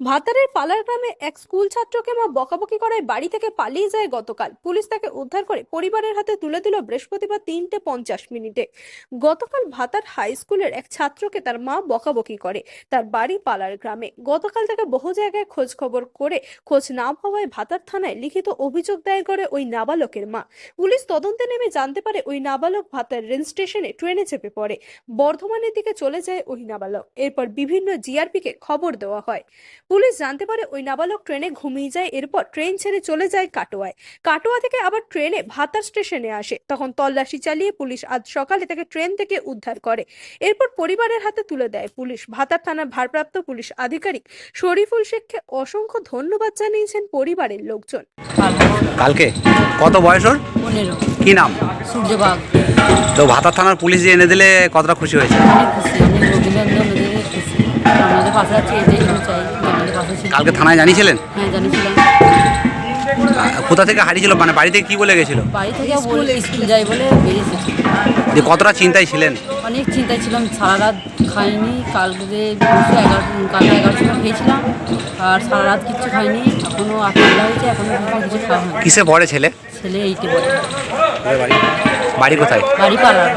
ভাতারের পালার গ্রামে এক স্কুল ছাত্রকে মা বকাবকি করায় বাড়ি থেকে পালিয়ে যায় গতকাল। পুলিশ তাকে উদ্ধার করে পরিবারের হাতে তুলে দিল বৃহস্পতিবার তিনটে পঞ্চাশ মিনিটে। গতকাল ভাতার হাই স্কুলের এক ছাত্রকে তার মা বকাবকি করে তার বাড়ি পালার গ্রামে। গতকাল তাকে বহু জায়গায় খোঁজ খবর করে খোঁজ না পাওয়ায় ভাতার থানায় লিখিত অভিযোগ দায়ের করে ওই নাবালকের মা। পুলিশ তদন্তে নেমে জানতে পারে ওই নাবালক ভাতার রেল স্টেশনে ট্রেনে চেপে পড়ে। বর্ধমানের দিকে চলে যায় ওই নাবালক। এরপর বিভিন্ন জিআরপিকে খবর দেওয়া হয়। পুলিশ জানতে পারে ওই নাবালক ট্রেনে ঘুমিয়ে যায় এরপর ট্রেন ছেড়ে চলে যায় কাটোয়ায়। কাটোয়া থেকে আবার ট্রেনে ভাতার স্টেশনে আসে। তখন তল্লাশি চালিয়ে পুলিশ আজ সকালে তাকে ট্রেন থেকে উদ্ধার করে। এরপর পরিবারের হাতে তুলে দেয় পুলিশ। ভাতার থানার ভারপ্রাপ্ত পুলিশ আধিকারিক শরীফুল শেখকে অসংখ্য ধন্যবাদ জানিয়েছেন পরিবারের লোকজন। কালকে? কত বয়স ওর? পনেরো। কি নাম? সূর্যবাগ। তো ভাতার থানার পুলিশ যে এনে দিলে কতটা খুশি হয়েছে? অনেক খুশি অনেক অভিনন্দন আমাদের পাশে আছে এটাই চাই। কালকে থানায় জানিয়েছিলেন? হ্যাঁ জানিয়েছিলাম। কোথা থেকে হারিয়েছিল? মানে বাড়ি থেকে কি বলে গেছিল? বাড়ি থেকে বলে স্কুল যাই বলে বেরিয়েছে। যে কতটা চিন্তায় ছিলেন? অনেক চিন্তায় ছিলাম সারা রাত খাইনি কালকে এগারো কালকে এগারোটার সময় খেয়েছিলাম আর সারা রাত কিচ্ছু খাইনি এখনও আটটা হয়েছে এখনও কিছু খাওয়া কিসে পড়ে ছেলে? ছেলে এইটে বলে বাড়ি কোথায়? বাড়ি পালার